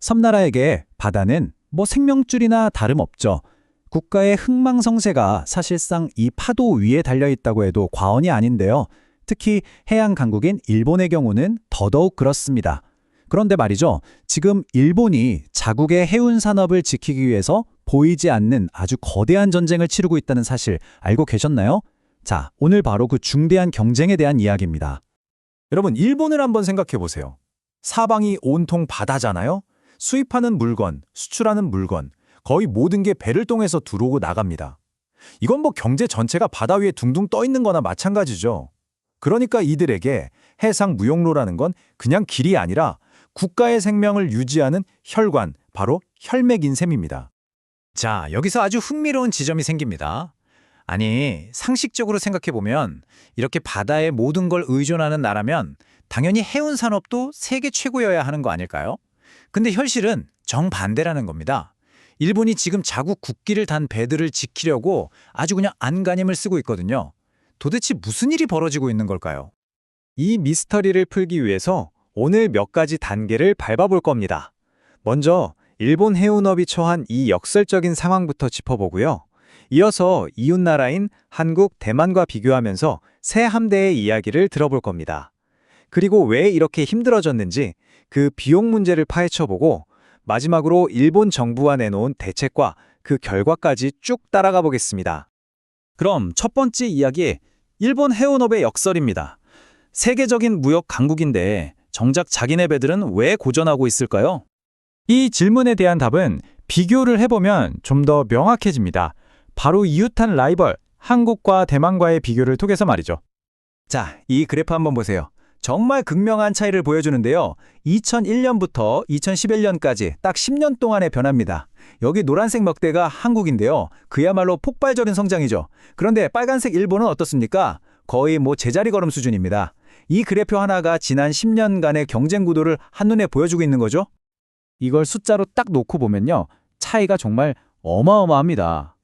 섬나라에게 바다는 뭐 생명줄이나 다름없죠. 국가의 흥망성쇠가 사실상 이 파도 위에 달려 있다고 해도 과언이 아닌데요. 특히 해양 강국인 일본의 경우는 더더욱 그렇습니다. 그런데 말이죠. 지금 일본이 자국의 해운 산업을 지키기 위해서 보이지 않는 아주 거대한 전쟁을 치르고 있다는 사실 알고 계셨나요? 자, 오늘 바로 그 중대한 경쟁에 대한 이야기입니다. 여러분, 일본을 한번 생각해 보세요. 사방이 온통 바다잖아요? 수입하는 물건, 수출하는 물건, 거의 모든 게 배를 통해서 들어오고 나갑니다. 이건 뭐 경제 전체가 바다 위에 둥둥 떠 있는 거나 마찬가지죠. 그러니까 이들에게 해상 무역로라는 건 그냥 길이 아니라 국가의 생명을 유지하는 혈관, 바로 혈맥인 셈입니다. 자, 여기서 아주 흥미로운 지점이 생깁니다. 아니, 상식적으로 생각해보면 이렇게 바다에 모든 걸 의존하는 나라면 당연히 해운 산업도 세계 최고여야 하는 거 아닐까요? 근데 현실은 정반대라는 겁니다. 일본이 지금 자국 국기를 단 배들을 지키려고 아주 그냥 안간힘을 쓰고 있거든요. 도대체 무슨 일이 벌어지고 있는 걸까요? 이 미스터리를 풀기 위해서 오늘 몇 가지 단계를 밟아볼 겁니다. 먼저 일본 해운업이 처한 이 역설적인 상황부터 짚어보고요. 이어서 이웃나라인 한국, 대만과 비교하면서 새 함대의 이야기를 들어볼 겁니다. 그리고 왜 이렇게 힘들어졌는지 그 비용 문제를 파헤쳐보고 마지막으로 일본 정부가 내놓은 대책과 그 결과까지 쭉 따라가 보겠습니다. 그럼 첫 번째 이야기, 일본 해운업의 역설입니다. 세계적인 무역 강국인데 정작 자기네 배들은 왜 고전하고 있을까요? 이 질문에 대한 답은 비교를 해보면 좀 더 명확해집니다. 바로 이웃한 라이벌, 한국과 대만과의 비교를 통해서 말이죠. 자, 이 그래프 한번 보세요. 정말 극명한 차이를 보여주는데요. 2001년부터 2011년까지 딱 10년 동안의 변화입니다. 여기 노란색 먹대가 한국인데요. 그야말로 폭발적인 성장이죠. 그런데 빨간색 일본은 어떻습니까? 거의 뭐 제자리 걸음 수준입니다. 이 그래프 하나가 지난 10년간의 경쟁 구도를 한눈에 보여주고 있는 거죠. 이걸 숫자로 딱 놓고 보면요. 차이가 정말 어마어마합니다.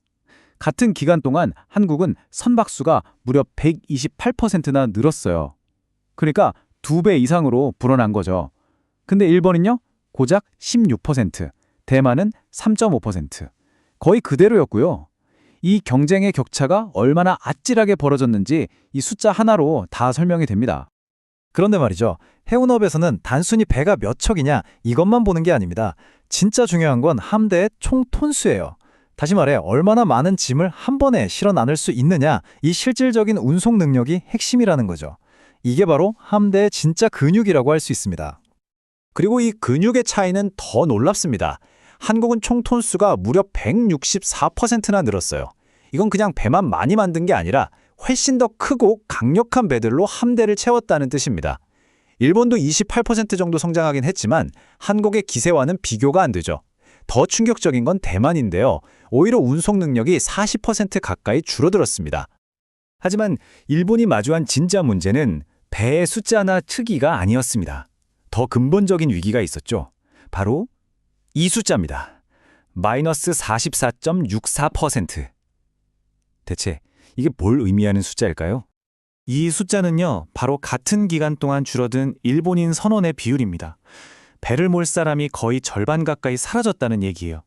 같은 기간 동안 한국은 선박수가 무려 128%나 늘었어요. 그러니까 두 배 이상으로 불어난 거죠. 근데 일본은요? 고작 16%, 대만은 3.5%. 거의 그대로였고요. 이 경쟁의 격차가 얼마나 아찔하게 벌어졌는지 이 숫자 하나로 다 설명이 됩니다. 그런데 말이죠. 해운업에서는 단순히 배가 몇 척이냐 이것만 보는 게 아닙니다. 진짜 중요한 건 함대의 총 톤수예요. 다시 말해 얼마나 많은 짐을 한 번에 실어 나눌 수 있느냐 이 실질적인 운송 능력이 핵심이라는 거죠. 이게 바로 함대의 진짜 근육이라고 할 수 있습니다. 그리고 이 근육의 차이는 더 놀랍습니다. 한국은 총 톤수가 무려 164%나 늘었어요. 이건 그냥 배만 많이 만든 게 아니라 훨씬 더 크고 강력한 배들로 함대를 채웠다는 뜻입니다. 일본도 28% 정도 성장하긴 했지만 한국의 기세와는 비교가 안 되죠. 더 충격적인 건 대만인데요. 오히려 운송 능력이 40% 가까이 줄어들었습니다. 하지만 일본이 마주한 진짜 문제는 배의 숫자나 크기가 아니었습니다. 더 근본적인 위기가 있었죠. 바로 이 숫자입니다. 마이너스 44.64%. 대체 이게 뭘 의미하는 숫자일까요? 이 숫자는요, 바로 같은 기간 동안 줄어든 일본인 선원의 비율입니다. 배를 몰 사람이 거의 절반 가까이 사라졌다는 얘기예요.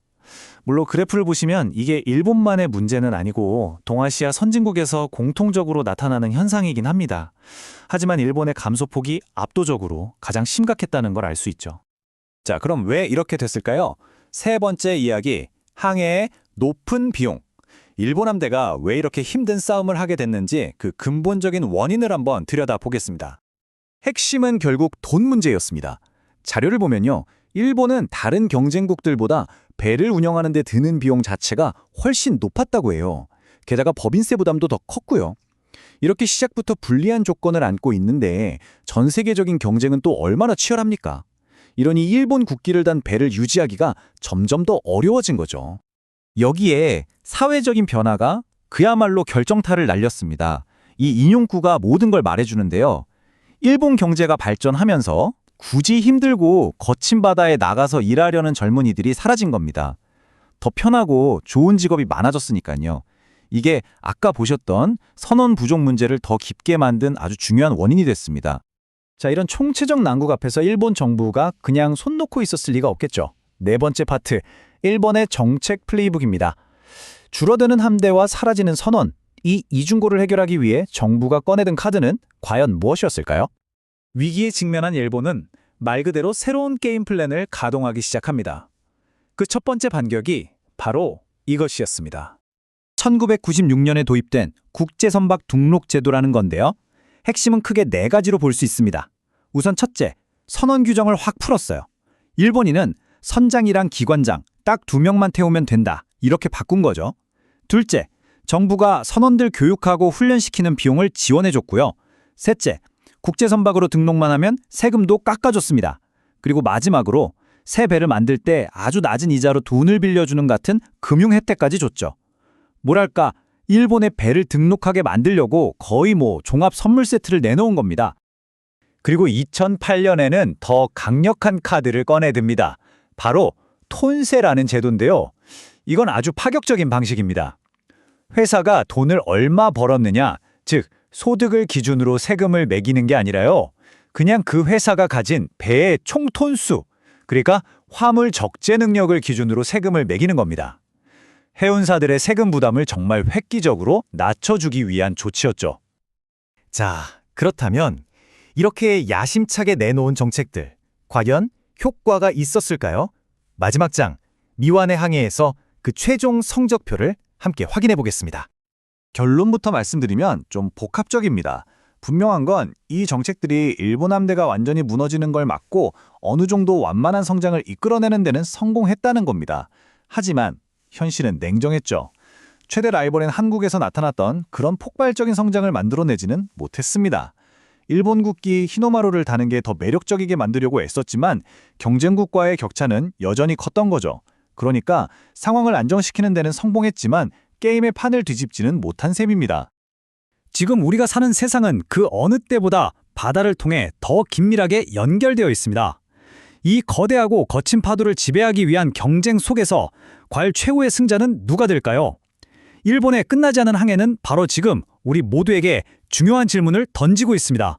물론 그래프를 보시면 이게 일본만의 문제는 아니고 동아시아 선진국에서 공통적으로 나타나는 현상이긴 합니다. 하지만 일본의 감소폭이 압도적으로 가장 심각했다는 걸 알 수 있죠. 자, 그럼 왜 이렇게 됐을까요? 세 번째 이야기, 항해의 높은 비용. 일본 함대가 왜 이렇게 힘든 싸움을 하게 됐는지 그 근본적인 원인을 한번 들여다보겠습니다. 핵심은 결국 돈 문제였습니다. 자료를 보면요. 일본은 다른 경쟁국들보다 배를 운영하는 데 드는 비용 자체가 훨씬 높았다고 해요. 게다가 법인세 부담도 더 컸고요. 이렇게 시작부터 불리한 조건을 안고 있는데 전 세계적인 경쟁은 또 얼마나 치열합니까? 이러니 일본 국기를 단 배를 유지하기가 점점 더 어려워진 거죠. 여기에 사회적인 변화가 그야말로 결정타를 날렸습니다. 이 인용구가 모든 걸 말해주는데요. 일본 경제가 발전하면서 굳이 힘들고 거친 바다에 나가서 일하려는 젊은이들이 사라진 겁니다. 더 편하고 좋은 직업이 많아졌으니까요. 이게 아까 보셨던 선원 부족 문제를 더 깊게 만든 아주 중요한 원인이 됐습니다. 자, 이런 총체적 난국 앞에서 일본 정부가 그냥 손 놓고 있었을 리가 없겠죠. 네 번째 파트, 일본의 정책 플레이북입니다. 줄어드는 함대와 사라지는 선원, 이 이중고를 해결하기 위해 정부가 꺼내든 카드는 과연 무엇이었을까요? 위기에 직면한 일본은 말 그대로 새로운 게임 플랜을 가동하기 시작합니다. 그 첫 번째 반격이 바로 이것이었습니다. 1996년에 도입된 국제선박 등록 제도라는 건데요. 핵심은 크게 네 가지로 볼 수 있습니다. 우선 첫째, 선원 규정을 확 풀었어요. 일본인은 선장이랑 기관장 딱 두 명만 태우면 된다. 이렇게 바꾼 거죠. 둘째, 정부가 선원들 교육하고 훈련시키는 비용을 지원해줬고요. 셋째, 국제선박으로 등록만 하면 세금도 깎아줬습니다. 그리고 마지막으로 새 배를 만들 때 아주 낮은 이자로 돈을 빌려주는 같은 금융 혜택까지 줬죠. 뭐랄까 일본의 배를 등록하게 만들려고 거의 뭐 종합 선물 세트를 내놓은 겁니다. 그리고 2008년에는 더 강력한 카드를 꺼내듭니다. 바로 톤세라는 제도인데요. 이건 아주 파격적인 방식입니다. 회사가 돈을 얼마 벌었느냐, 즉 소득을 기준으로 세금을 매기는 게 아니라요. 그냥 그 회사가 가진 배의 총 톤수, 그러니까 화물 적재 능력을 기준으로 세금을 매기는 겁니다. 해운사들의 세금 부담을 정말 획기적으로 낮춰주기 위한 조치였죠. 자, 그렇다면 이렇게 야심차게 내놓은 정책들, 과연 효과가 있었을까요? 마지막 장, 미완의 항해에서 그 최종 성적표를 함께 확인해 보겠습니다. 결론부터 말씀드리면 좀 복합적입니다. 분명한 건 이 정책들이 일본 함대가 완전히 무너지는 걸 막고 어느 정도 완만한 성장을 이끌어내는 데는 성공했다는 겁니다. 하지만 현실은 냉정했죠. 최대 라이벌인 한국에서 나타났던 그런 폭발적인 성장을 만들어내지는 못했습니다. 일본 국기 히노마루를 다는 게 더 매력적이게 만들려고 애썼지만 경쟁국과의 격차는 여전히 컸던 거죠. 그러니까 상황을 안정시키는 데는 성공했지만 게임의 판을 뒤집지는 못한 셈입니다. 지금 우리가 사는 세상은 그 어느 때보다 바다를 통해 더 긴밀하게 연결되어 있습니다. 이 거대하고 거친 파도를 지배하기 위한 경쟁 속에서 과연 최후의 승자는 누가 될까요? 일본의 끝나지 않은 항해는 바로 지금 우리 모두에게 중요한 질문을 던지고 있습니다.